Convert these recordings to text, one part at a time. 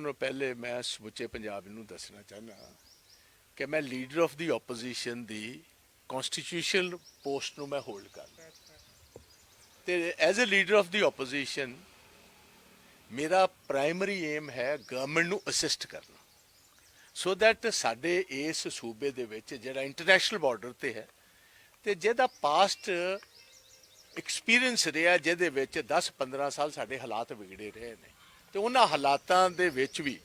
ਨੂੰ ਪਹਿਲੇ ਮੈਂ ਸਮੁੱਚੇ ਪੰਜਾਬ ਨੂੰ ਦੱਸਣਾ ਚਾਹਨਾ ਕਿ ਮੈਂ ਲੀਡਰ ਆਫ ਦੀ ਆਪੋਜੀਸ਼ਨ ਦੀ ਕਨਸਟੀਟਿਊਸ਼ਨਲ ਪੋਸਟ ਨੂੰ ਮੈਂ ਹੋਲਡ ਕਰਦਾ ਤੇ as a leader of the opposition ਮੇਰਾ ਪ੍ਰਾਇਮਰੀ ਏਮ ਹੈ ਗਵਰਨਮੈਂਟ ਨੂੰ ਅਸਿਸਟ ਕਰਨਾ। ਸੋ ਦੈਟ ਸਾਡੇ ਇਸ ਸੂਬੇ ਦੇ ਵਿੱਚ ਜਿਹੜਾ ਇੰਟਰਨੈਸ਼ਨਲ ਬਾਰਡਰ ਤੇ ਹੈ, ਤੇ ਜਿਹਦਾ ਪਾਸਟ ਐਕਸਪੀਰੀਅੰਸ ਰਿਹਾ, ਜਿਹਦੇ ਵਿੱਚ 10-15 ਸਾਲ ਸਾਡੇ ਹਾਲਾਤ ਵਿਗੜੇ ਰਹੇ ਨੇ। ਤੇ ਉਹਨਾਂ ਹਾਲਾਤਾਂ ਦੇ ਵਿੱਚ ਵੀ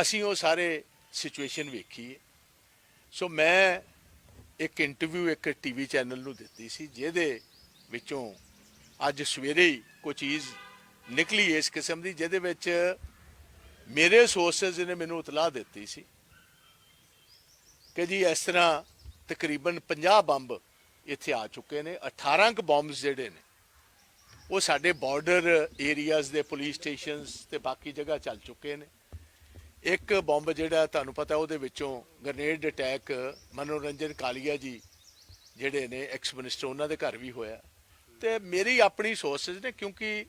ਅਸੀਂ ਉਹ ਸਾਰੇ ਸਿਚੁਏਸ਼ਨ ਵੇਖੀ ਸੋ ਮੈਂ ਇੱਕ ਇੰਟਰਵਿਊ ਇੱਕ ਟੀਵੀ ਚੈਨਲ ਨੂੰ ਦਿੱਤੀ ਸੀ, ਜਿਹਦੇ ਵਿੱਚੋਂ ਅੱਜ ਸਵੇਰੇ ਹੀ ਕੋਈ ਚੀਜ਼ ਨਿਕਲੀ ਇਸ ਕਿਸਮ ਦੀ, ਜਿਹਦੇ ਵਿੱਚ ਮੇਰੇ ਸੋਰਸਸ ਨੇ ਮੈਨੂੰ ਇਤਲਾਹ ਦਿੱਤੀ ਸੀ ਕਿ ਜੀ ਇਸ ਤਰ੍ਹਾਂ ਤਕਰੀਬਨ 50 ਬੰਬ ਇੱਥੇ ਆ ਚੁੱਕੇ ਨੇ 18 ਕੁ ਬੰਬਸ ਜਿਹੜੇ ਨੇ ਉਹ ਸਾਡੇ ਬਾਰਡਰ ਏਰੀਆਜ਼ ਦੇ ਪੁਲਿਸ ਸਟੇਸ਼ਨਸ ਤੇ ਬਾਕੀ ਜਗ੍ਹਾ ਚੱਲ ਚੁੱਕੇ ਨੇ। ਇੱਕ ਬੰਬ ਜਿਹੜਾ ਤੁਹਾਨੂੰ ਪਤਾ ਉਹਦੇ ਵਿੱਚੋਂ ਗ੍ਰਨੇਡ ਅਟੈਕ ਮਨੋਰੰਜਨ ਕਾਲੀਆ ਜੀ ਜਿਹੜੇ ਨੇ ਐਕਸ ਮਿਨਿਸਟਰ ਉਹਨਾਂ ਦੇ ਘਰ ਵੀ ਹੋਇਆ। ਤੇ ਮੇਰੀ ਆਪਣੀ ਸੋਰਸਸ ਨੇ ਕਿਉਂਕਿ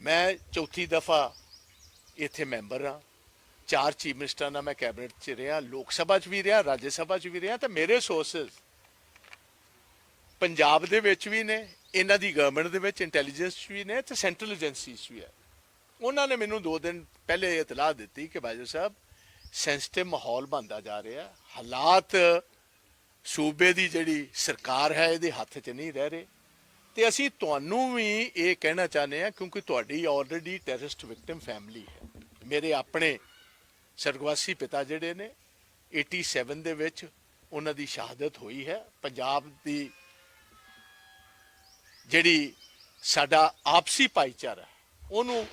ਮੈਂ ਚੌਥੀ ਦਫਾ ਇੱਥੇ ਮੈਂਬਰ ਹਾਂ। ਚਾਰ ਚੀਫ ਮਿਨਿਸਟਰਾਂ ਨਾਲ ਮੈਂ ਕੈਬਨਿਟ 'ਚ ਰਿਹਾ, ਲੋਕ ਸਭਾ 'ਚ ਵੀ ਰਿਹਾ, ਰਾਜ ਸਭਾ 'ਚ ਵੀ ਰਿਹਾ। ਤੇ ਮੇਰੇ ਸੋਰਸਸ ਪੰਜਾਬ ਦੇ ਵਿੱਚ ਵੀ ਨੇ ਇਹਨਾਂ ਦੀ ਗਵਰਨਮੈਂਟ ਦੇ ਵਿੱਚ ਇੰਟੈਲੀਜੈਂਸ ਵੀ ਨੇ ਤੇ ਸੈਂਟਰਲ ਏਜੰਸੀਜ਼ ਵੀ ਹੈ। ਉਹਨਾਂ ਨੇ ਮੈਨੂੰ 2 ਦਿਨ ਪਹਿਲੇ ਇਤਲਾਹ ਦਿੱਤੀ ਕਿ ਬਾਜੂ ਸਾਹਿਬ ਸੈਂਸਿਟਿਵ ਮਾਹੌਲ ਬਣਦਾ ਜਾ ਰਿਹਾ। ਹਾਲਾਤ ਸੂਬੇ ਦੀ ਜਿਹੜੀ ਸਰਕਾਰ ਹੈ, ਇਹਦੇ ਹੱਥ 'ਚ ਨਹੀਂ ਰਹਿ ਰਹੇ। ਤੇ ਅਸੀਂ ਤੁਹਾਨੂੰ ਵੀ ਇਹ ਕਹਿਣਾ ਚਾਹੁੰਦੇ ਹਾਂ, ਕਿਉਂਕਿ ਤੁਹਾਡੀ ਆਲਰੇਡੀ ਟੈਰਰਿਸਟ ਵਿਕਟਮ ਫੈਮਿਲੀ ਹੈ। ਮੇਰੇ ਆਪਣੇ ਸਰਗਵਾਸੀ ਪਿਤਾ ਜਿਹੜੇ ਨੇ 87 ਦੇ ਵਿੱਚ ਉਹਨਾਂ ਦੀ ਸ਼ਹਾਦਤ ਹੋਈ ਹੈ। ਪੰਜਾਬ ਦੀ ਜਿਹੜੀ ਸਾਡਾ ਆਪਸੀ ਭਾਈਚਾਰਾ ਉਹਨੂੰ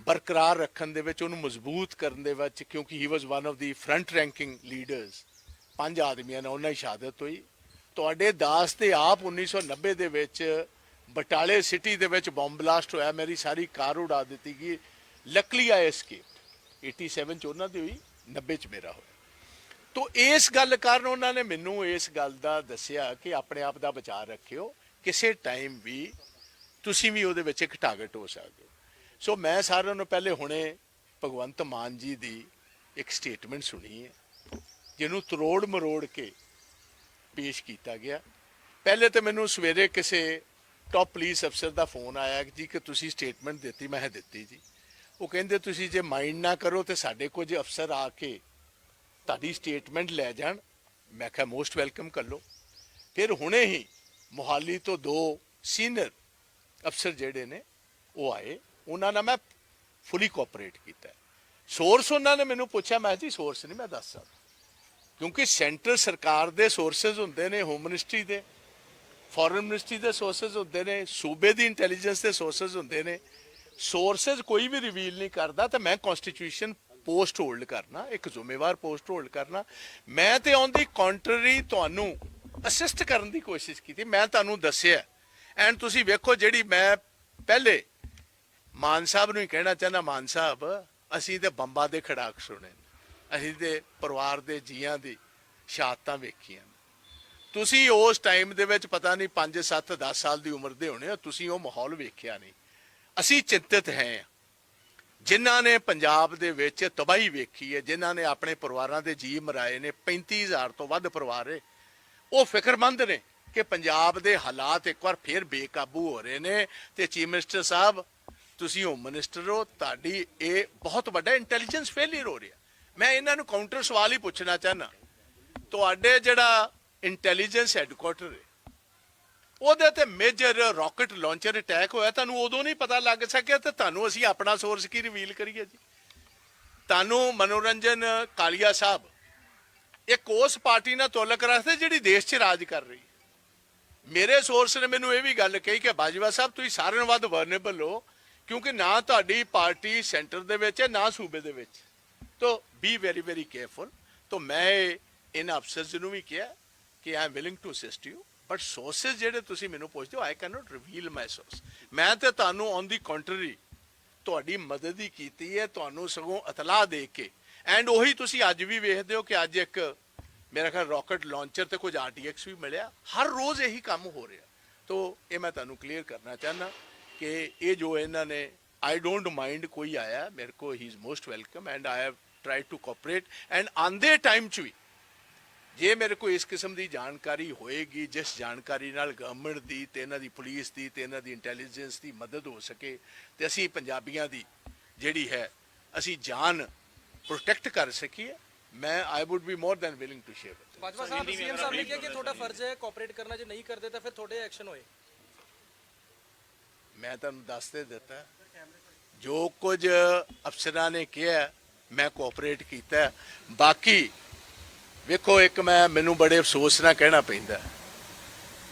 ਬਰਕਰਾਰ ਰੱਖਣ ਦੇ ਵਿੱਚ, ਉਹਨੂੰ ਮਜ਼ਬੂਤ ਕਰਨ ਦੇ ਵਿੱਚ, ਕਿਉਂਕਿ he was one of the front ranking leaders ਪੰਜ ਆਦਮੀਆਂ ਨਾਲ ਉਹਨਾਂ ਦੀ ਸ਼ਹਾਦਤ ਹੋਈ। ਤੁਹਾਡੇ ਦਾਸ ਤੇ ਆਪ 1990 ਦੇ ਵਿੱਚ ਬਟਾਲੇ ਸਿਟੀ ਦੇ ਵਿੱਚ ਬੰਬ ਬਲਾਸਟ ਹੋਇਆ, ਮੇਰੀ ਸਾਰੀ ਕਾਰ ਉਡਾ ਦਿੱਤੀ ਗਈ ਲੱਕਲੀ ਆਈ ਐਸਕੇਪਡ 87 ਚ ਉਹਨਾਂ ਦੀ ਹੋਈ 90 ਚ ਮੇਰਾ ਹੋਇਆ। ਤੋ ਇਸ ਗੱਲ ਕਾਰਨ ਉਹਨਾਂ ਨੇ ਮੈਨੂੰ ਇਸ ਗੱਲ ਦਾ ਦੱਸਿਆ ਕਿ ਆਪਣੇ ਆਪ ਦਾ ਬਚਾਅ ਰੱਖਿਓ। ਕਿਸੇ ਟਾਈਮ ਵੀ ਤੁਸੀਂ ਵੀ ਉਹਦੇ ਵਿੱਚ ਇੱਕ ਟਾਰਗੇਟ ਹੋ ਸਕਦੇ ਹੋ। ਸੋ ਮੈਂ ਸਾਰਿਆਂ ਨੂੰ ਪਹਿਲੇ ਹੁਣੇ ਭਗਵੰਤ ਮਾਨ ਜੀ ਦੀ ਇੱਕ ਸਟੇਟਮੈਂਟ ਸੁਣੀ ਹੈ, ਜਿਹਨੂੰ ਤਰੋੜ ਮਰੋੜ ਕੇ ਪੇਸ਼ ਕੀਤਾ ਗਿਆ। ਪਹਿਲੇ ਤਾਂ ਮੈਨੂੰ ਸਵੇਰੇ ਕਿਸੇ ਟਾਪ ਪੁਲਿਸ ਅਫਸਰ ਦਾ ਫੋਨ ਆਇਆ ਕਿ ਜੀ ਕਿ ਤੁਸੀਂ ਸਟੇਟਮੈਂਟ ਦਿੱਤੀ, ਮੈਂ ਦਿੱਤੀ ਜੀ। ਉਹ ਕਹਿੰਦੇ, ਤੁਸੀਂ ਜੇ ਮਾਈਂਡ ਨਾ ਕਰੋ ਤੇ ਸਾਡੇ ਕੁਝ ਅਫਸਰ ਆ ਕੇ ਤੁਹਾਡੀ ਸਟੇਟਮੈਂਟ ਲੈ ਜਾਣ। ਮੈਂ ਕਿਹਾ ਮੋਸਟ ਵੈਲਕਮ ਕਰ ਲਓ। ਫਿਰ ਹੁਣੇ ਹੀ ਮੁਹਾਲੀ ਤੋਂ ਦੋ ਸੀਨੀਅਰ ਅਫਸਰ ਜਿਹੜੇ ਨੇ, ਉਹ ਆਏ। ਉਹਨਾਂ ਨਾਲ ਮੈਂ ਫੁੱਲੀ ਕੋਆਪਰੇਟ ਕੀਤਾ। ਸੋਰਸ ਉਹਨਾਂ ਨੇ ਮੈਨੂੰ ਪੁੱਛਿਆ, ਮੈਂ ਜੀ ਸੋਰਸ ਨਹੀਂ, ਮੈਂ ਦੱਸ ਸਕਦਾ। ਕਿਉਂਕਿ ਸੈਂਟਰ ਸਰਕਾਰ ਦੇ ਸੋਰਸਸ ਹੁੰਦੇ ਨੇ ਹੋਮ ਮਿਨਿਸਟਰੀ ਦੇ ਫੋਰਨ ਮਿਨਿਸਟਰੀ ਦੇ ਸੋਰਸਸ ਹੁੰਦੇ ਨੇ, ਸੂਬੇ ਦੀ ਇੰਟੈਲੀਜੈਂਸ ਦੇ ਸੋਰਸਸ ਹੁੰਦੇ ਨੇ। ਸੋਰਸਸ ਕੋਈ ਵੀ ਰਿਵੀਲ ਨਹੀਂ ਕਰਦਾ ਤਾਂ ਮੈਂ ਕਨਸਟੀਟਿਊਸ਼ਨ ਪੋਸਟ ਹੋਲਡ ਕਰਨਾ, ਇੱਕ ਜ਼ਿੰਮੇਵਾਰ ਪੋਸਟ ਹੋਲਡ ਕਰਨਾ। ਮੈਂ ਤੇ ਔਨ ਦੀ ਕੰਟਰੀ ਤੁਹਾਨੂੰ ਅਸਿਸਟ ਕਰਨ ਦੀ ਕੋਸ਼ਿਸ਼ ਕੀਤੀ। ਮੈਂ ਤੁਹਾਨੂੰ ਦੱਸਿਆ। ਐਂਡ ਤੁਸੀਂ ਵੇਖੋ ਜਿਹੜੀ ਮੈਂ ਪਹਿਲੇ ਮਾਨ ਸਾਹਿਬ ਨੂੰ ਹੀ ਕਹਿਣਾ ਚਾਹੁੰਦਾ, ਮਾਨ ਸਾਹਿਬ, ਅਸੀਂ ਤੇ ਬੰਬਾਂ ਦੇ ਖੜਾਕ ਸੁਣੇ ਅਸੀਂ ਤੇ ਪਰਿਵਾਰ ਦੇ ਜੀਆਂ ਦੀ ਸ਼ਹਾਦਤਾਂ ਵੇਖੀਆਂ ਤੁਸੀਂ ਉਸ ਟਾਈਮ ਦੇ ਵਿੱਚ ਪਤਾ ਨਹੀਂ 5 7 10 ਸਾਲ ਦੀ ਉਮਰ ਦੇ ਹੋਣੇ ਹੋ, ਤੁਸੀਂ ਉਹ ਮਾਹੌਲ ਵੇਖਿਆ ਨਹੀਂ। ਅਸੀਂ ਚਿੰਤਤ ਹੈ ਜਿਨ੍ਹਾਂ ਨੇ ਪੰਜਾਬ ਦੇ ਵਿੱਚ ਤਬਾਹੀ ਵੇਖੀ ਹੈ, ਜਿਨ੍ਹਾਂ ਨੇ ਆਪਣੇ ਪਰਿਵਾਰਾਂ ਦੇ ਜੀ ਮਰਾਏ ਨੇ 35000 ਤੋਂ ਵੱਧ ਪਰਿਵਾਰ ਹੈ। ਉਹ ਫਿਕਰਮੰਦ ਨੇ ਕਿ ਪੰਜਾਬ ਦੇ ਹਾਲਾਤ ਇੱਕ ਵਾਰ ਫੇਰ ਬੇਕਾਬੂ ਹੋ ਰਹੇ ਨੇ ਤੇ ਚੀਫ ਮਿਨਿਸਟਰ ਸਾਹਿਬ, ਤੁਸੀਂ ਹੋਮ ਮਿਨਿਸਟਰ ਹੋ, ਤੁਹਾਡੀ ਇਹ ਬਹੁਤ ਵੱਡਾ ਇੰਟੈਲੀਜੈਂਸ ਫੇਲਿਅਰ ਹੋ ਰਿਹਾ। ਮੈਂ ਇਹਨਾਂ ਨੂੰ ਕਾਊਂਟਰ ਸਵਾਲ ਹੀ ਪੁੱਛਣਾ ਚਾਹਨਾ ਤੁਹਾਡੇ ਜਿਹੜਾ ਇੰਟੈਲੀਜੈਂਸ ਹੈੱਡਕੁਆਟਰ ਹੈ, ਉਹਦੇ ਤੇ ਮੇਜਰ ਰਾਕਟ ਲਾਂਚਰ ਅਟੈਕ ਹੋਇਆ, ਤੁਹਾਨੂੰ ਉਦੋਂ ਨਹੀਂ ਪਤਾ ਲੱਗ ਸਕਿਆ ਤੇ ਤੁਹਾਨੂੰ ਅਸੀਂ ਆਪਣਾ ਸੋਰਸ ਕੀ ਰਿਵੀਲ ਕਰੀਏ ਜੀ? ਤੁਹਾਨੂੰ ਮਨੋਰੰਜਨ, ਕਾਲੀਆ ਸਾਹਿਬ ਇੱਕ ਉਸ ਪਾਰਟੀ ਨਾਲ ਤੁਲਕ ਰੱਖਦੇ ਜਿਹੜੀ ਦੇਸ਼ 'ਚ ਰਾਜ ਕਰ ਰਹੀ ਹੈ। ਮੇਰੇ ਸੋਰਸ ਨੇ ਮੈਨੂੰ ਇਹ ਵੀ ਗੱਲ ਕਹੀ ਕਿ ਬਾਜਵਾ ਸਾਹਿਬ, ਤੁਸੀਂ ਸਾਰਿਆਂ ਨਾਲੋਂ ਵੱਧ ਵਰਨੇਬਲ ਹੋ, ਕਿਉਂਕਿ ਨਾ ਤੁਹਾਡੀ ਪਾਰਟੀ ਸੈਂਟਰ ਦੇ ਵਿੱਚ ਹੈ, ਨਾ ਸੂਬੇ ਦੇ ਵਿੱਚ। ਤੋ ਬੀ ਵੈਰੀ ਵੈਰੀ ਕੇਅਰਫੁਲ ਤੋ ਮੈਂ ਇਹਨਾਂ ਅਫਸਰਸ ਨੂੰ ਵੀ ਕਿਹਾ ਕਿ I am willing to assist you but sources ਜਿਹੜੇ ਤੁਸੀਂ ਮੈਨੂੰ ਪੁੱਛਦੇ ਹੋ I can not reveal my source ਮੈਂ ਤੇ ਤੁਹਾਨੂੰ ਔਨ ਦੀ ਕੰਟਰੀ ਤੁਹਾਡੀ ਮਦਦ ਹੀ ਕੀਤੀ ਹੈ, ਤੁਹਾਨੂੰ ਸਗੋਂ ਇਤਲਾਹ ਦੇ ਕੇ ਐਂਡ ਉਹੀ ਤੁਸੀਂ ਅੱਜ ਵੀ ਵੇਖਦੇ ਹੋ ਕਿ ਅੱਜ ਇੱਕ ਮੇਰਾ ਖਿਆਲ ਰਾਕਟ ਲਾਂਚਰ ਤੇ ਕੁਝ ਆਰਟੀਐਕਸ ਵੀ ਮਿਲਿਆ। ਹਰ ਰੋਜ਼ ਇਹੀ ਕੰਮ ਹੋ ਰਿਹਾ। ਤੋ ਇਹ ਮੈਂ ਤੁਹਾਨੂੰ ਕਲੀਅਰ ਕਰਨਾ ਚਾਹਨਾ ਕਿ ਇਹ ਜੋ ਇਹਨਾਂ ਨੇ ਆਈ ਡੋਨਟ ਮਾਈਂਡ ਕੋਈ ਆਇਆ, ਮੇਰੇ ਕੋ he is most welcome and I have tried to cooperate and ਆਂਦੇ ਟਾਈਮ ਚ ਵੀ ਜੇ ਮੇਰੇ ਕੋ ਇਸ ਕਿਸਮ ਦੀ ਜਾਣਕਾਰੀ ਹੋਏਗੀ, ਜਿਸ ਜਾਣਕਾਰੀ ਨਾਲ ਗਵਰਨਮੈਂਟ ਦੀ ਤੇ ਇਹਨਾਂ ਦੀ ਪੁਲਿਸ ਦੀ ਤੇ ਇਹਨਾਂ ਦੀ ਇੰਟੈਲੀਜੈਂਸ ਦੀ ਮਦਦ ਹੋ ਸਕੇ ਤੇ ਅਸੀਂ ਪੰਜਾਬੀਆਂ ਦੀ ਜਿਹੜੀ ਹੈ, ਅਸੀਂ ਜਾਨ ਪ੍ਰੋਟੈਕਟ ਕਰ ਸਕੀਏ ਮੈਂ I would be more than willing to share Bajwa sahib CM sahib ਨੇ ਕਿਹਾ ਕਿ ਤੁਹਾਡਾ ਫਰਜ਼ ਹੈ ਕੋਆਪਰੇਟ ਕਰਨਾ ਜੇ ਨਹੀਂ ਕਰਦੇ ਤਾਂ ਫਿਰ ਤੁਹਾਡੇ ਐਕਸ਼ਨ ਹੋਏ। ਮੈਂ ਤੁਹਾਨੂੰ ਦੱਸ ਦੇ ਦਿੱਤਾ ਜੋ ਕੁਝ ਅਫਸਰਾਂ ਨੇ ਕਿਹਾ ਮੈਂ ਕੋਆਪਰੇਟ ਕੀਤਾ ਬਾਕੀ ਵੇਖੋ ਇੱਕ ਮੈਂ ਮੈਨੂੰ ਬੜੇ ਅਫਸੋਸ ਨਾਲ ਕਹਿਣਾ ਪੈਂਦਾ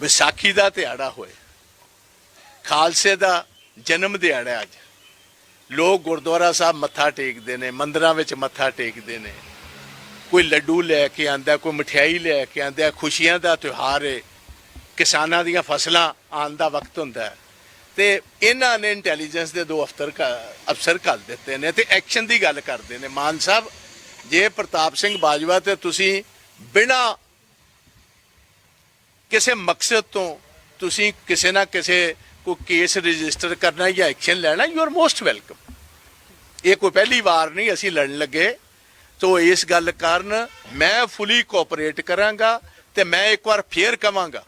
ਵਿਸਾਖੀ ਦਾ ਦਿਹਾੜਾ ਹੋਏ ਖਾਲਸੇ ਦਾ ਜਨਮ ਦਿਹਾੜਾ ਅੱਜ। ਲੋਕ ਗੁਰਦੁਆਰਾ ਸਾਹਿਬ ਮੱਥਾ ਟੇਕਦੇ ਨੇ, ਮੰਦਰਾਂ ਵਿੱਚ ਮੱਥਾ ਟੇਕਦੇ ਨੇ। ਕੋਈ ਲੱਡੂ ਲੈ ਕੇ ਆਂਦਾ, ਕੋਈ ਮਠਿਆਈ ਲੈ ਕੇ ਆਂਦਾ, ਖੁਸ਼ੀਆਂ ਦਾ ਤਿਉਹਾਰ ਹੈ ਕਿਸਾਨਾਂ ਦੀਆਂ ਫਸਲਾਂ ਆਉਣ ਦਾ ਵਕਤ ਹੁੰਦਾ ਹੈ। ਤੇ ਇਹਨਾਂ ਨੇ ਇੰਟੈਲੀਜੈਂਸ ਦੇ ਦੋ ਅਫਸਰ ਅਫਸਰ ਘੱਲ ਦਿੱਤੇ ਨੇ ਤੇ ਐਕਸ਼ਨ ਦੀ ਗੱਲ ਕਰਦੇ ਨੇ। ਮਾਨ ਸਾਹਿਬ, ਜੇ ਪ੍ਰਤਾਪ ਸਿੰਘ ਬਾਜਵਾ ਤੇ ਤੁਸੀਂ ਬਿਨਾ ਕਿਸੇ ਮਕਸਦ ਤੋਂ ਤੁਸੀਂ ਕਿਸੇ ਨਾ ਕਿਸੇ ਕੋਈ ਕੇਸ ਰਜਿਸਟਰ ਕਰਨਾ ਜਾਂ ਐਕਸ਼ਨ ਲੈਣਾ ਯੂ ਆਰ ਮੋਸਟ ਵੈਲਕਮ ਇਹ ਕੋਈ ਪਹਿਲੀ ਵਾਰ ਨਹੀਂ, ਅਸੀਂ ਲੜਨ ਲੱਗੇ। ਤੋ ਇਸ ਗੱਲ ਕਾਰਨ ਮੈਂ ਫੁਲੀ ਕੋਆਪਰੇਟ ਕਰਾਂਗਾ ਤੇ ਮੈਂ ਇੱਕ ਵਾਰ ਫੇਰ ਕਵਾਂਗਾ,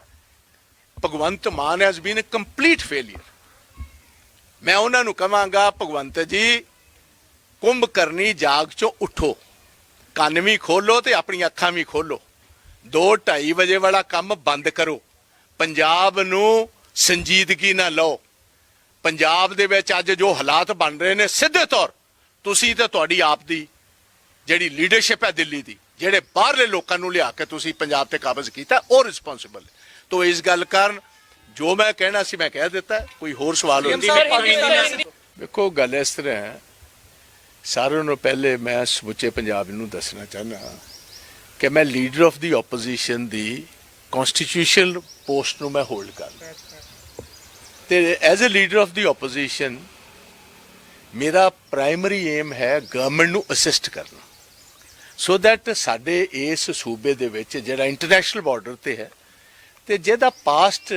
Bhagwant Mann has been a complete failure ਮੈਂ ਉਹਨਾਂ ਨੂੰ ਕਵਾਂਗਾ, ਭਗਵੰਤ ਜੀ, ਕੁੰਭ ਕਰਨੀ ਜਾਗ ਚੋਂ ਉਠੋ, ਕੰਨ ਵੀ ਖੋਲੋ ਤੇ ਆਪਣੀਆਂ ਅੱਖਾਂ ਵੀ ਖੋਲੋ। 2:30 ਵਜੇ ਵਾਲਾ ਕੰਮ ਬੰਦ ਕਰੋ। ਪੰਜਾਬ ਨੂੰ ਸੰਜੀਦਗੀ ਨਾਲ ਲਓ। ਪੰਜਾਬ ਦੇ ਵਿੱਚ ਅੱਜ ਜੋ ਹਾਲਾਤ ਬਣ ਰਹੇ ਨੇ ਸਿੱਧੇ ਤੌਰ ਤੁਸੀਂ ਤੇ ਤੁਹਾਡੀ ਆਪ ਦੀ ਜਿਹੜੀ ਲੀਡਰਸ਼ਿਪ ਹੈ ਦਿੱਲੀ ਦੀ ਜਿਹੜੇ ਬਾਹਰਲੇ ਲੋਕਾਂ ਨੂੰ ਲਿਆ ਕੇ ਤੁਸੀਂ ਪੰਜਾਬ ਤੇ ਕਾਬਜ਼ ਕੀਤਾ ਉਹ ਰਿਸਪੌਂਸਿਬਲ ਤੋ ਇਸ ਗੱਲ ਕਾਰਨ ਜੋ ਮੈਂ ਕਹਿਣਾ ਸੀ ਮੈਂ ਕਹਿ ਦਿੱਤਾ ਕੋਈ ਹੋਰ ਸਵਾਲ ਪਾਕਿਸਤਾਨ ਵੇਖੋ ਗੱਲ ਇਸ ਤਰ੍ਹਾਂ ਹੈ ਸਾਰਿਆਂ ਨੂੰ ਪਹਿਲੇ ਮੈਂ ਸਮੁੱਚੇ ਪੰਜਾਬ ਨੂੰ ਦੱਸਣਾ ਚਾਹੁੰਦਾ ਕਿ ਮੈਂ ਲੀਡਰ ਆਫ ਦੀ ਆਪੋਜੀਸ਼ਨ ਦੀ ਕਨਸਟੀਟਿਊਸ਼ਨਲ ਪੋਸਟ ਨੂੰ ਮੈਂ ਹੋਲਡ ਕਰ ਰਿਹਾ ਤੇ as a leader of the opposition ਮੇਰਾ ਪ੍ਰਾਇਮਰੀ ਏਮ ਹੈ ਗਵਰਨਮੈਂਟ ਨੂੰ ਅਸਿਸਟ ਕਰਨਾ। ਸੋ ਦੈਟ ਸਾਡੇ ਇਸ ਸੂਬੇ ਦੇ ਵਿੱਚ ਜਿਹੜਾ ਇੰਟਰਨੈਸ਼ਨਲ ਬਾਰਡਰ ਤੇ ਹੈ, ਤੇ ਜਿਹਦਾ ਪਾਸਟ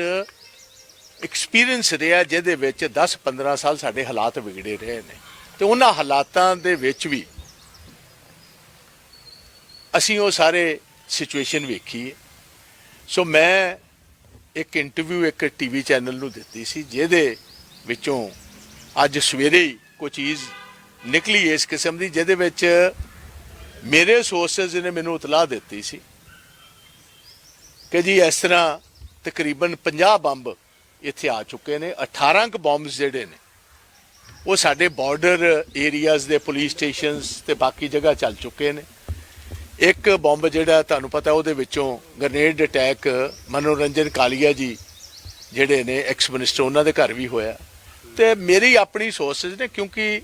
ਐਕਸਪੀਰੀਅੰਸ ਰਿਹਾ, ਜਿਹਦੇ ਵਿੱਚ 10-15 ਸਾਲ ਸਾਡੇ ਹਾਲਾਤ ਵਿਗੜੇ ਰਹੇ ਨੇ। ਤੇ ਉਹਨਾਂ ਹਾਲਾਤਾਂ ਦੇ ਵਿੱਚ ਵੀ ਅਸੀਂ ਉਹ ਸਾਰੇ ਸਿਚੁਏਸ਼ਨ ਵੇਖੀ ਸੋ ਮੈਂ ਇੱਕ ਇੰਟਰਵਿਊ ਇੱਕ ਟੀਵੀ ਚੈਨਲ ਨੂੰ ਦਿੱਤੀ ਸੀ, ਜਿਹਦੇ ਵਿੱਚੋਂ ਅੱਜ ਸਵੇਰੇ ਹੀ ਕੋਈ ਚੀਜ਼ ਨਿਕਲੀ ਇਸ ਕਿਸਮ ਦੀ, ਜਿਹਦੇ ਵਿੱਚ ਮੇਰੇ ਸੋਰਸਸ ਨੇ ਮੈਨੂੰ ਇਤਲਾਹ ਦਿੱਤੀ ਸੀ ਕਿ ਜੀ ਇਸ ਤਰ੍ਹਾਂ ਤਕਰੀਬਨ 50 ਬੰਬ ਇੱਥੇ ਆ ਚੁੱਕੇ ਨੇ 18 ਕ ਬੰਬਸ ਜਿਹੜੇ ਨੇ, ਉਹ ਸਾਡੇ ਬਾਰਡਰ ਏਰੀਆਜ਼ ਦੇ ਪੁਲਿਸ ਸਟੇਸ਼ਨਸ ਤੇ ਬਾਕੀ ਜਗ੍ਹਾ ਚੱਲ ਚੁੱਕੇ ਨੇ। ਇੱਕ ਬੰਬ ਜਿਹੜਾ ਤੁਹਾਨੂੰ ਪਤਾ ਉਹਦੇ ਵਿੱਚੋਂ ਗ੍ਰਨੇਡ ਅਟੈਕ ਮਨੋਰੰਜਨ ਕਾਲੀਆ ਜੀ ਜਿਹੜੇ ਨੇ ਐਕਸ ਮਿਨਿਸਟਰ ਉਹਨਾਂ ਦੇ ਘਰ ਵੀ ਹੋਇਆ। ਤੇ ਮੇਰੀ ਆਪਣੀ ਸੋਰਸਸ ਨੇ ਕਿਉਂਕਿ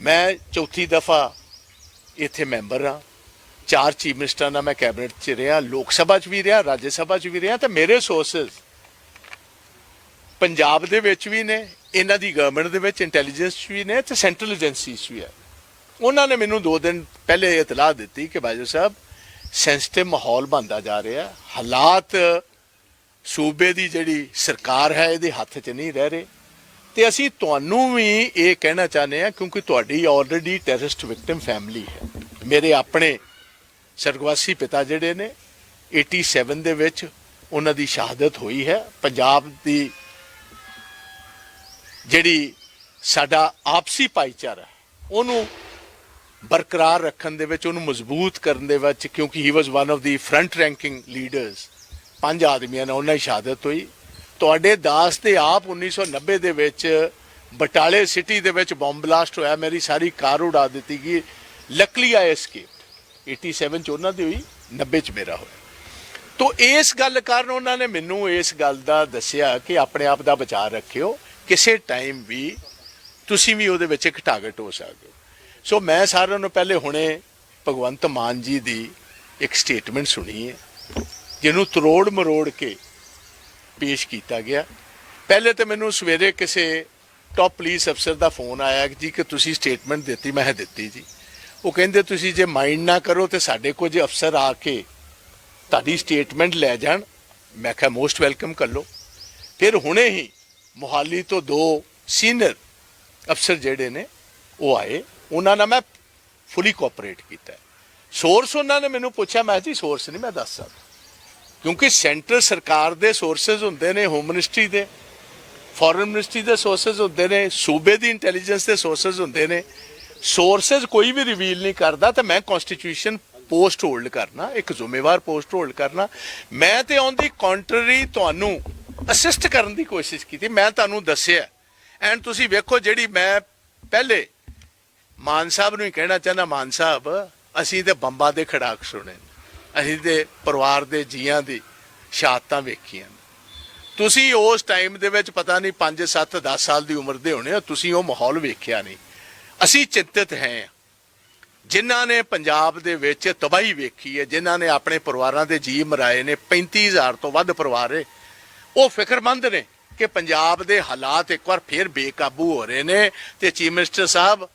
ਮੈਂ ਚੌਥੀ ਦਫਾ ਇੱਥੇ ਮੈਂਬਰ ਹਾਂ। ਚਾਰ ਚੀਫ ਮਿਨਿਸਟਰਾਂ ਨਾਲ ਮੈਂ ਕੈਬਨਿਟ 'ਚ ਰਿਹਾ, ਲੋਕ ਸਭਾ 'ਚ ਵੀ ਰਿਹਾ, ਰਾਜ ਸਭਾ 'ਚ ਵੀ ਰਿਹਾ ਤੇ ਮੇਰੇ ਸੋਰਸਸ ਪੰਜਾਬ ਦੇ ਵਿੱਚ ਵੀ ਨੇ, ਇਹਨਾਂ ਦੀ ਗਵਰਨਮੈਂਟ ਦੇ ਵਿੱਚ ਇੰਟੈਲੀਜੈਂਸ 'ਚ ਵੀ ਨੇ ਤੇ ਸੈਂਟਰਲ ਏਜੰਸੀਜ਼ 'ਚ ਵੀ ਹੈ। ਉਹਨਾਂ ਨੇ ਮੈਨੂੰ ਦੋ ਦਿਨ ਪਹਿਲੇ ਇਤਲਾਹ ਦਿੱਤੀ ਕਿ ਬਾਜੂ ਸਾਹਿਬ ਸੈਂਸਿਟਿਵ ਮਾਹੌਲ ਬਣਦਾ ਜਾ ਰਿਹਾ ਹਾਲਾਤ ਸੂਬੇ ਦੀ ਜਿਹੜੀ ਸਰਕਾਰ ਹੈ, ਇਹਦੇ ਹੱਥ 'ਚ ਨਹੀਂ ਰਹਿ ਰਹੇ। ਤੇ ਅਸੀਂ ਤੁਹਾਨੂੰ ਵੀ ਇਹ ਕਹਿਣਾ ਚਾਹੁੰਦੇ ਹਾਂ, ਕਿਉਂਕਿ ਤੁਹਾਡੀ ਆਲਰੇਡੀ ਟੈਰਰਿਸਟ ਵਿਕਟਮ ਫੈਮਿਲੀ ਹੈ। ਮੇਰੇ ਆਪਣੇ ਸਰਗਵਾਸੀ ਪਿਤਾ ਜਿਹੜੇ ਨੇ 87 ਦੇ ਵਿੱਚ ਉਹਨਾਂ ਦੀ ਸ਼ਹਾਦਤ ਹੋਈ ਹੈ। ਪੰਜਾਬ ਦੀ ਜਿਹੜੀ ਸਾਡਾ ਆਪਸੀ ਭਾਈਚਾਰਾ ਉਹਨੂੰ ਬਰਕਰਾਰ ਰੱਖਣ ਦੇ ਵਿੱਚ, ਉਹਨੂੰ ਮਜ਼ਬੂਤ ਕਰਨ ਦੇ ਵਿੱਚ, ਕਿਉਂਕਿ he was one of the front ranking leaders ਪੰਜ ਆਦਮੀਆਂ ਨਾਲ ਉਹਨਾਂ ਦੀ ਸ਼ਹਾਦਤ ਹੋਈ। ਤੁਹਾਡੇ ਦਾਸ ਤੇ ਆਪ 1990 ਦੇ ਵਿੱਚ ਬਟਾਲੇ ਸਿਟੀ ਦੇ ਵਿੱਚ ਬੰਬ ਬਲਾਸਟ ਹੋਇਆ। ਮੇਰੀ ਸਾਰੀ ਕਾਰ ਉਡਾ ਦਿੱਤੀ ਗਈ। ਲੱਕਲੀ ਆਈ ਐਸਕੇਪ 87 ਚ ਉਹਨਾਂ ਦੀ ਹੋਈ 90 ਚ ਮੇਰਾ ਹੋਇਆ। ਤੋ ਇਸ ਗੱਲ ਕਾਰਨ ਉਹਨਾਂ ਨੇ ਮੈਨੂੰ ਇਸ ਗੱਲ ਦਾ ਦੱਸਿਆ ਕਿ ਆਪਣੇ ਆਪ ਦਾ ਬਚਾਅ ਰੱਖਿਓ। ਕਿਸੇ ਟਾਈਮ ਵੀ ਤੁਸੀਂ ਵੀ ਉਹਦੇ ਵਿੱਚ ਇੱਕ ਟਾਰਗੇਟ ਹੋ ਸਕਦੇ ਹੋ। ਸੋ ਮੈਂ ਸਾਰਿਆਂ ਨੂੰ ਪਹਿਲੇ ਹੁਣੇ ਭਗਵੰਤ ਮਾਨ ਜੀ ਦੀ ਇੱਕ ਸਟੇਟਮੈਂਟ ਸੁਣੀ ਹੈ, ਜਿਹਨੂੰ ਤਰੋੜ ਮਰੋੜ ਕੇ ਪੇਸ਼ ਕੀਤਾ ਗਿਆ। ਪਹਿਲੇ ਤੇ ਮੈਨੂੰ ਸਵੇਰੇ ਕਿਸੇ ਟਾਪ ਪੁਲਿਸ ਅਫਸਰ ਦਾ ਫੋਨ ਆਇਆ ਜੀ ਕਿ ਤੁਸੀਂ ਸਟੇਟਮੈਂਟ ਦਿੱਤੀ, ਮੈਂ ਦਿੱਤੀ ਜੀ। ਉਹ ਕਹਿੰਦੇ, ਤੁਸੀਂ ਜੇ ਮਾਈਂਡ ਨਾ ਕਰੋ ਤੇ ਸਾਡੇ ਕੁਝ ਅਫਸਰ ਆ ਕੇ ਤੁਹਾਡੀ ਸਟੇਟਮੈਂਟ ਲੈ ਜਾਣ। ਮੈਂ ਕਿਹਾ ਮੋਸਟ ਵੈਲਕਮ ਕਰ ਲਓ ਫਿਰ ਹੁਣੇ ਹੀ ਮੁਹਾਲੀ ਤੋਂ ਦੋ ਸੀਨੀਅਰ ਅਫਸਰ ਜਿਹੜੇ ਨੇ, ਉਹ ਆਏ। ਉਹਨਾਂ ਨਾਲ ਮੈਂ ਫੁੱਲੀ ਕੋਆਪਰੇਟ ਕੀਤਾ ਸੋਰਸ ਉਹਨਾਂ ਨੇ ਮੈਨੂੰ ਪੁੱਛਿਆ, ਮੈਂ ਜੀ ਸੋਰਸ ਨਹੀਂ, ਮੈਂ ਦੱਸ ਸਕਦਾ। ਕਿਉਂਕਿ ਸੈਂਟਰ ਸਰਕਾਰ ਦੇ ਸੋਰਸਸ ਹੁੰਦੇ ਨੇ ਹੋਮ ਮਿਨਿਸਟਰੀ ਦੇ ਫੋਰਨ ਮਿਨਿਸਟਰੀ ਦੇ ਸੋਰਸਸ ਹੁੰਦੇ ਨੇ, ਸੂਬੇ ਦੀ ਇੰਟੈਲੀਜੈਂਸ ਦੇ ਸੋਰਸਸ ਹੁੰਦੇ ਨੇ। ਸੋਰਸਸ ਕੋਈ ਵੀ ਰਿਵੀਲ ਨਹੀਂ ਕਰਦਾ ਤਾਂ ਮੈਂ ਕਨਸਟੀਟਿਊਸ਼ਨ ਪੋਸਟ ਹੋਲਡ ਕਰਨਾ, ਇੱਕ ਜ਼ਿੰਮੇਵਾਰ ਪੋਸਟ ਹੋਲਡ ਕਰਨਾ। ਮੈਂ ਤੇ ਔਨ ਦੀ ਕੰਟਰੀ ਤੁਹਾਨੂੰ ਅਸਿਸਟ ਕਰਨ ਦੀ ਕੋਸ਼ਿਸ਼ ਕੀਤੀ, ਮੈਂ ਤੁਹਾਨੂੰ ਦੱਸਿਆ। ਐਂਡ ਤੁਸੀਂ ਵੇਖੋ ਜਿਹੜੀ ਮੈਂ ਪਹਿਲੇ ਮਾਨ ਸਾਹਿਬ ਨੂੰ ਹੀ ਕਹਿਣਾ ਚਾਹੁੰਦਾ, ਮਾਨ ਸਾਹਿਬ, ਅਸੀਂ ਤੇ ਬੰਬਾਂ ਦੇ ਖੜਾਕ ਸੁਣੇ ਅਸੀਂ ਤੇ ਪਰਿਵਾਰ ਦੇ ਜੀਆਂ ਦੀ ਸ਼ਹਾਦਤਾਂ ਵੇਖੀਆਂ ਤੁਸੀਂ ਉਸ ਟਾਈਮ ਦੇ ਵਿੱਚ ਪਤਾ ਨਹੀਂ 5 7 10 ਸਾਲ ਦੀ ਉਮਰ ਦੇ ਹੋਣੇ ਹੋ, ਤੁਸੀਂ ਉਹ ਮਾਹੌਲ ਵੇਖਿਆ ਨਹੀਂ। ਅਸੀਂ ਚਿੰਤਤ ਹੈ। ਜਿਨ੍ਹਾਂ ਨੇ ਪੰਜਾਬ ਦੇ ਵਿੱਚ ਤਬਾਹੀ ਵੇਖੀ ਹੈ, ਜਿਨ੍ਹਾਂ ਨੇ ਆਪਣੇ ਪਰਿਵਾਰਾਂ ਦੇ ਜੀ ਮਰਾਏ ਨੇ 35000 ਤੋਂ ਵੱਧ ਪਰਿਵਾਰ ਹੈ, ਉਹ ਫਿਕਰਮੰਦ ਨੇ ਕਿ ਪੰਜਾਬ ਦੇ ਹਾਲਾਤ ਇੱਕ ਵਾਰ ਫੇਰ ਬੇਕਾਬੂ ਹੋ ਰਹੇ ਨੇ ਤੇ ਚੀਫ ਮਿਨਿਸਟਰ ਸਾਹਿਬ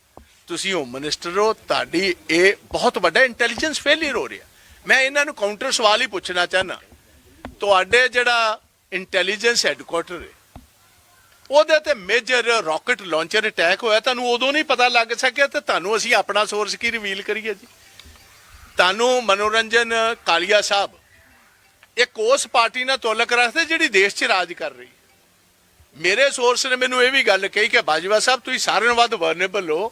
ਤੁਸੀਂ ਹੋਮ ਮਿਨਿਸਟਰ ਹੋ, ਤੁਹਾਡੀ ਇਹ ਬਹੁਤ ਵੱਡਾ ਇੰਟੈਲੀਜੈਂਸ ਫੇਲਿਅਰ ਹੋ ਰਿਹਾ। ਮੈਂ ਇਹਨਾਂ ਨੂੰ ਕਾਊਂਟਰ ਸਵਾਲ ਹੀ ਪੁੱਛਣਾ ਚਾਹਨਾ ਤੁਹਾਡੇ ਜਿਹੜਾ ਇੰਟੈਲੀਜੈਂਸ ਹੈੱਡਕੁਆਟਰ ਹੈ, ਉਹਦੇ ਤੇ ਮੇਜਰ ਰਾਕਟ ਲਾਂਚਰ ਅਟੈਕ ਹੋਇਆ, ਤੁਹਾਨੂੰ ਉਦੋਂ ਨਹੀਂ ਪਤਾ ਲੱਗ ਸਕਿਆ ਤੇ ਤੁਹਾਨੂੰ ਅਸੀਂ ਆਪਣਾ ਸੋਰਸ ਕੀ ਰਿਵੀਲ ਕਰੀਏ ਜੀ? ਤੁਹਾਨੂੰ ਮਨੋਰੰਜਨ, ਕਾਲੀਆ ਸਾਹਿਬ ਇੱਕ ਉਸ ਪਾਰਟੀ ਨਾਲ ਤੁਲਕ ਰੱਖਦੇ ਜਿਹੜੀ ਦੇਸ਼ 'ਚ ਰਾਜ ਕਰ ਰਹੀ ਹੈ। ਮੇਰੇ ਸੋਰਸ ਨੇ ਮੈਨੂੰ ਇਹ ਵੀ ਗੱਲ ਕਹੀ ਕਿ ਬਾਜਵਾ ਸਾਹਿਬ, ਤੁਸੀਂ ਸਾਰਿਆਂ ਨਾਲੋਂ ਵੱਧ ਵਰਨੇਬਲ ਹੋ।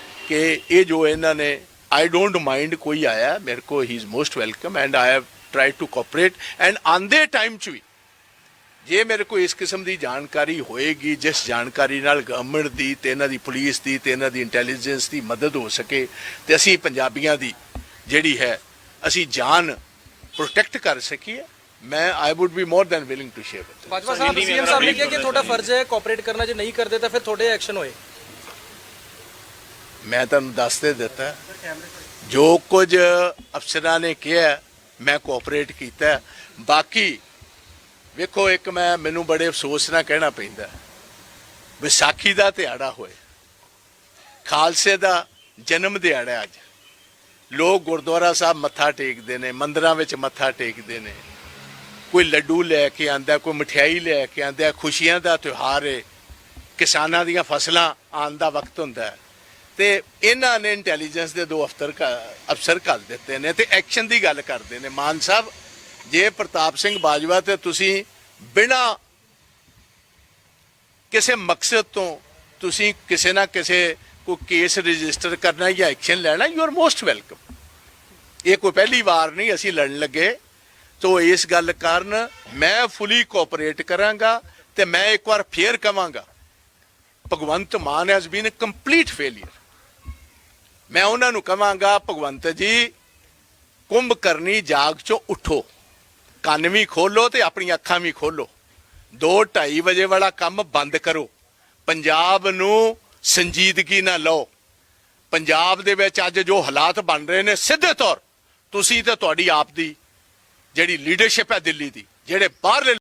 ਕਿ ਇਹ ਜੋ ਇਹਨਾਂ ਨੇ ਆਈ ਡੋਂਟ ਮਾਈਂਡ ਕੋਈ ਆਇਆ ਮੇਰੇ ਕੋ he is most welcome and I have tried to cooperate and ਆਂਦੇ ਟਾਈਮ ਚ ਵੀ ਜੇ ਮੇਰੇ ਕੋਲ ਇਸ ਕਿਸਮ ਦੀ ਜਾਣਕਾਰੀ ਹੋਏਗੀ ਜਿਸ ਜਾਣਕਾਰੀ ਨਾਲ ਗਵਰਨਮੈਂਟ ਦੀ ਤੇ ਇਹਨਾਂ ਦੀ ਪੁਲਿਸ ਦੀ ਤੇ ਇਹਨਾਂ ਦੀ ਇੰਟੈਲੀਜੈਂਸ ਦੀ ਮਦਦ ਹੋ ਸਕੇ ਤੇ ਅਸੀਂ ਪੰਜਾਬੀਆਂ ਦੀ ਜਿਹੜੀ ਹੈ ਅਸੀਂ ਜਾਨ ਪ੍ਰੋਟੈਕਟ ਕਰ ਸਕੀਏ ਮੈਂ I would be more than willing to share with Bajwa sahib CM sahib ਨੇ ਕਿਹਾ ਕਿ ਤੁਹਾਡਾ ਫਰਜ਼ ਹੈ ਕੋਆਪਰੇਟ ਕਰਨਾ ਜੇ ਨਹੀਂ ਕਰਦੇ ਤਾਂ ਫਿਰ ਤੁਹਾਡੇ ਐਕਸ਼ਨ ਹੋਏ। ਮੈਂ ਤੁਹਾਨੂੰ ਦੱਸ ਦੇ ਦਿੱਤਾ ਜੋ ਕੁਝ ਅਫਸਰਾਂ ਨੇ ਕਿਹਾ ਮੈਂ ਕੋਆਪਰੇਟ ਕੀਤਾ ਬਾਕੀ ਵੇਖੋ, ਇੱਕ ਮੈਂ ਮੈਨੂੰ ਬੜੇ ਅਫਸੋਸ ਨਾਲ ਕਹਿਣਾ ਪੈਂਦਾ ਵਿਸਾਖੀ ਦਾ ਦਿਹਾੜਾ ਹੋਏ ਖਾਲਸੇ ਦਾ ਜਨਮ ਦਿਹਾੜਾ ਅੱਜ। ਲੋਕ ਗੁਰਦੁਆਰਾ ਸਾਹਿਬ ਮੱਥਾ ਟੇਕਦੇ ਨੇ, ਮੰਦਰਾਂ ਵਿੱਚ ਮੱਥਾ ਟੇਕਦੇ ਨੇ। ਕੋਈ ਲੱਡੂ ਲੈ ਕੇ ਆਂਦਾ, ਕੋਈ ਮਠਿਆਈ ਲੈ ਕੇ ਆਂਦਾ, ਖੁਸ਼ੀਆਂ ਦਾ ਤਿਉਹਾਰ ਹੈ ਕਿਸਾਨਾਂ ਦੀਆਂ ਫਸਲਾਂ ਆਉਣ ਦਾ ਵਕਤ ਹੁੰਦਾ ਹੈ। ਤੇ ਇਹਨਾਂ ਨੇ ਇੰਟੈਲੀਜੈਂਸ ਦੇ ਦੋ ਅਫਸਰ ਅਫਸਰ ਕਰ ਦਿੱਤੇ ਨੇ ਤੇ ਐਕਸ਼ਨ ਦੀ ਗੱਲ ਕਰਦੇ ਨੇ। ਮਾਨ ਸਾਹਿਬ, ਜੇ ਪ੍ਰਤਾਪ ਸਿੰਘ ਬਾਜਵਾ ਤੇ ਤੁਸੀਂ ਬਿਨਾ ਕਿਸੇ ਮਕਸਦ ਤੋਂ ਤੁਸੀਂ ਕਿਸੇ ਨਾ ਕਿਸੇ ਕੋਈ ਕੇਸ ਰਜਿਸਟਰ ਕਰਨਾ ਜਾਂ ਐਕਸ਼ਨ ਲੈਣਾ ਯੂ ਆਰ ਮੋਸਟ ਵੈਲਕਮ ਇਹ ਕੋਈ ਪਹਿਲੀ ਵਾਰ ਨਹੀਂ, ਅਸੀਂ ਲੜਨ ਲੱਗੇ। ਤੋ ਇਸ ਗੱਲ ਕਾਰਨ ਮੈਂ ਫੁਲੀ ਕੋਆਪਰੇਟ ਕਰਾਂਗਾ ਤੇ ਮੈਂ ਇੱਕ ਵਾਰ ਫੇਰ ਕਵਾਂਗਾ, Bhagwant Mann has been a complete failure ਮੈਂ ਉਹਨਾਂ ਨੂੰ ਕਹਾਂਗਾ, ਭਗਵੰਤ ਜੀ, ਕੁੰਭ ਕਰਨੀ ਜਾਗ ਚੋਂ ਉਠੋ। ਕੰਨ ਵੀ ਖੋਲੋ ਤੇ ਆਪਣੀਆਂ ਅੱਖਾਂ ਵੀ ਖੋਲੋ। 2:30 ਵਜੇ ਵਾਲਾ ਕੰਮ ਬੰਦ ਕਰੋ। ਪੰਜਾਬ ਨੂੰ ਸੰਜੀਦਗੀ ਨਾਲ ਲਓ। ਪੰਜਾਬ ਦੇ ਵਿੱਚ ਅੱਜ ਜੋ ਹਾਲਾਤ ਬਣ ਰਹੇ ਨੇ, ਸਿੱਧੇ ਤੌਰ। ਤੁਸੀਂ ਤੇ ਤੁਹਾਡੀ ਆਪ ਦੀ ਜਿਹੜੀ ਲੀਡਰਸ਼ਿਪ ਹੈ ਦਿੱਲੀ ਦੀ, ਜਿਹੜੇ ਬਾਹਰਲੇ